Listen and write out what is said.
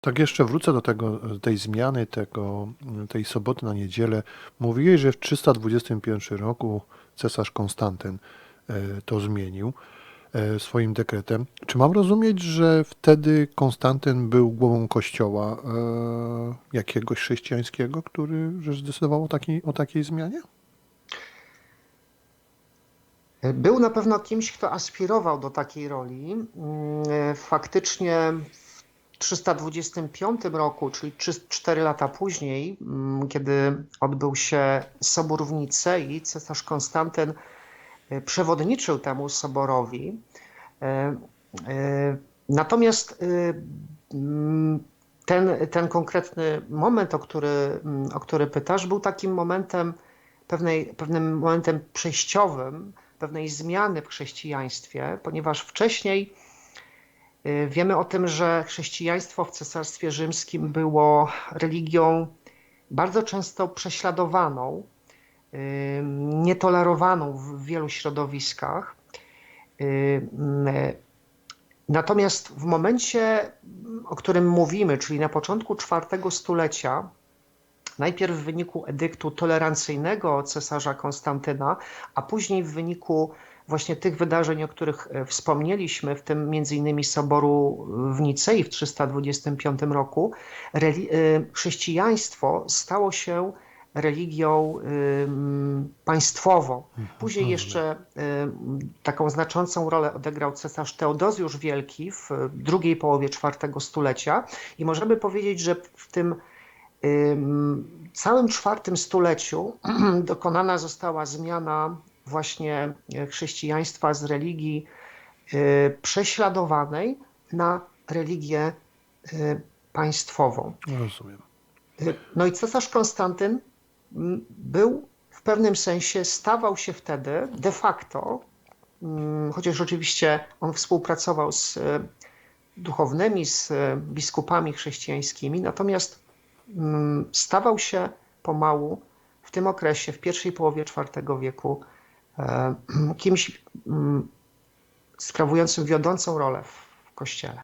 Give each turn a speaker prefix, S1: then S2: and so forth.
S1: Tak jeszcze wrócę do tego, tej zmiany, tego, tej soboty na niedzielę. Mówiłeś, że w 321 roku cesarz Konstantyn e, to zmienił e, swoim dekretem. Czy mam rozumieć, że wtedy Konstantyn był głową kościoła e, jakiegoś chrześcijańskiego, który zdecydował o takiej, o takiej zmianie?
S2: Był na pewno kimś, kto aspirował do takiej roli. Mm, Faktycznie 325 roku, czyli 4 lata później, mm, kiedy odbył się sobór w Nicei, cesarz Konstantyn e, przewodniczył temu soborowi. E, e, Natomiast mm, ten, ten konkretny moment, o który, mm, o który pytasz, był takim momentem, pewnej, pewnym momentem przejściowym, pewnej zmiany w chrześcijaństwie, ponieważ wcześniej wiemy o tym, że chrześcijaństwo w Cesarstwie Rzymskim było religią bardzo często prześladowaną, y, nietolerowaną w wielu środowiskach. Y, Natomiast w momencie, o którym mówimy, czyli na początku IV stulecia, najpierw w wyniku edyktu tolerancyjnego cesarza Konstantyna, a później w wyniku właśnie tych wydarzeń, o których e, wspomnieliśmy, w tym między innymi Soboru w Nicei w 325 roku, e, chrześcijaństwo stało się religią państwową. Później jeszcze taką znaczącą rolę odegrał cesarz Teodozjusz Wielki w drugiej połowie IV stulecia. I możemy powiedzieć, że w tym całym czwartym stuleciu dokonana została zmiana właśnie chrześcijaństwa z religii prześladowanej na religię państwową.
S1: Rozumiem.
S2: No i cesarz Konstantyn był w pewnym sensie, stawał się wtedy de facto, chociaż oczywiście on współpracował z duchownymi, z biskupami chrześcijańskimi, natomiast stawał się pomału w tym okresie, w pierwszej połowie IV wieku, kimś sprawującym wiodącą rolę w kościele.